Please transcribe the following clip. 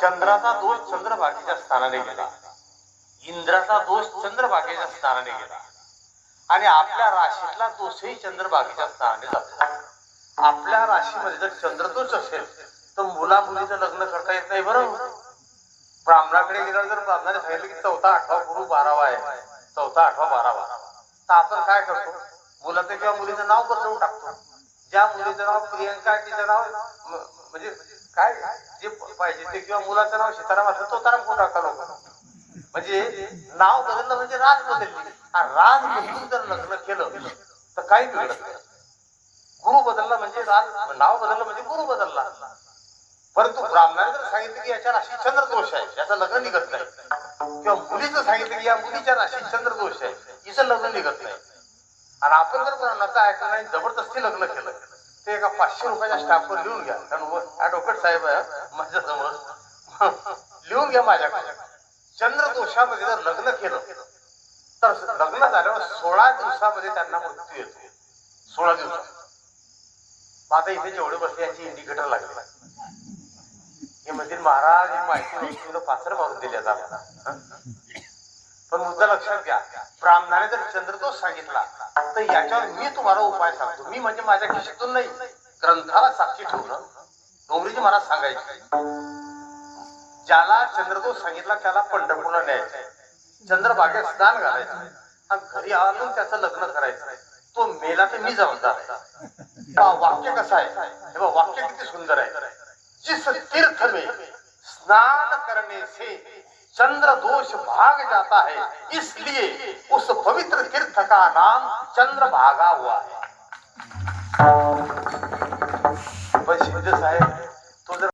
चंद्राचा दोष चंद्रभागेच्या स्थानाने गेला. इंद्राचा दोष चंद्रभागेच्या स्थानाने गेला. आणि आपल्या राशीतला दोषही चंद्रभागेच्या स्थानाने जातो. आपल्या राशीमध्ये जर चंद्रदोष असेल तर मुला मुलीचं लग्न करता येत नाही बरं ब्राह्मणाकडे गेल्यावर जर ब्राह्मणाने सांगितलं की चौथा आठवा गुरु बारावा आहे. चौथा आठवा बारावा. तर आपण काय करतो? मुलाचं किंवा मुलीचं नाव बदलवून टाकतो. ज्या मुलीचं नाव प्रियंका तिचं नाव म्हणजे काय? जे पाहिजे ते किंवा मुलाचं नाव सीताराम असलं तो ताराम कोण टाकता लोक म्हणजे नाव बदललं म्हणजे राज बदलली आणि राज बदलून जर लग्न केलं तर काही बिघडत गुरु बदलला म्हणजे राज नाव बदललं म्हणजे गुरु बदलला. परंतु ब्राह्मणाने जर सांगितलं की याच्या राशी चंद्रदोष आहे याचं लग्न निघत नाही. किंवा मुलीचं सांगितलं की या मुलीच्या राशी चंद्रदोष आहे हिचं लग्न निघत नाही. आणि आपण जर कोणाचं ऐकलं नाही जबरदस्ती लग्न केलं. ते एका पाचशे रुपयाच्या स्टाफवर लिहून घ्या. कारण ऍडव्होकेट साहेब आहे माझ्याजवळ लिहून घ्या माझ्याकडे. चंद्रदोषामध्ये जर लग्न केलं तर लग्न झाल्यावर सोळा दिवसामध्ये त्यांना मृत्यू येतो. सोळा दिवसात. आता इथे जेवढे बसले यांची इंडिकेटर लागले हे म्हणतील महाराज ही माहिती नव्हती पाचर मारून दिली आता आम्हाला. पण मुद्दा लक्षात घ्या. ब्राह्मणाने जर चंद्रदोष सांगितला तर याच्यावर मी तुम्हाला उपाय सांगतो. मी म्हणजे माझ्या खिशातून नाही ग्रंथाला साक्षी ठेवणं. डोंगरीजी मला सांगायची. ज्याला चंद्रदोष सांगितला त्याला पंढरपूरला न्यायचं चंद्रबागेत स्नान घालायचं. आणि घरी आणून त्याचं लग्न करायचं. तो मेला तर मी जबाबदार वाक्य कसं आहे? हे वाक्य किती सुंदर आहे. जिस तीर्थ में स्नान करने से चंद्र दोष भाग जाता है। इसलिए उस पवित्र तीर्थ का नाम चंद्रभागा हुआ है।